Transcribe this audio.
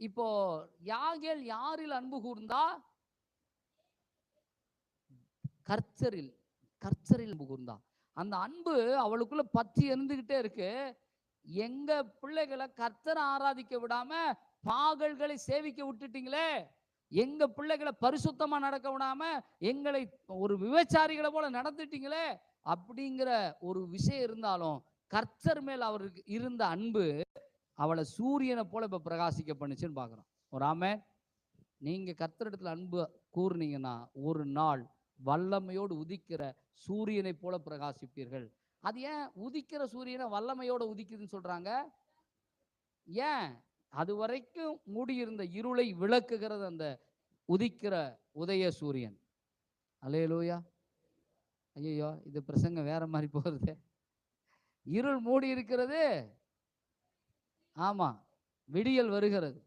இப்போ யாகேல் யாரில் அன்பு கூர்ந்தா? கர்ச்சரில் கர்ச்சரில் அன்பு கூர்ந்தா. அந்த அன்பு அவளுக்குள்ள பத்தி இருந்துகிட்டே இருக்கு. எங்க பிள்ளைகளை கர்த்தரை ஆராதிக்க விடாம பாகல்களை சேவிக்க விட்டுட்டீங்களே? எங்க பிள்ளைகளை பரிசுத்தமா நடக்க விடாம எங்களை ஒரு விபச்சாரிகளை போல நடந்துட்டீங்களே அப்படிங்கிற ஒரு விஷயம் இருந்தாலும் கர்த்தர் மேல் அவருக்கு இருந்த அன்பு அவளை சூரியனை போல இப்போ பிரகாசிக்க பண்ணுச்சுன்னு பார்க்குறோம். ஒரு ஆமே நீங்கள் கர்த்தரிடத்துல அன்பு கூறுனீங்கன்னா ஒரு நாள் வல்லமையோடு உதிக்கிற சூரியனை போல பிரகாசிப்பீர்கள். அது ஏன் உதிக்கிற சூரியனை வல்லமையோட உதிக்குதுன்னு சொல்றாங்க? ஏன்? அது வரைக்கும் மூடியிருந்த இருளை விளக்குகிறது அந்த உதிக்கிற உதய சூரியன். அலேலூயா ஐயோ இது பிரசங்க வேற மாதிரி போகிறது இருள் மூடி இருக்கிறது ஆமா. விடியல் வருகிறது.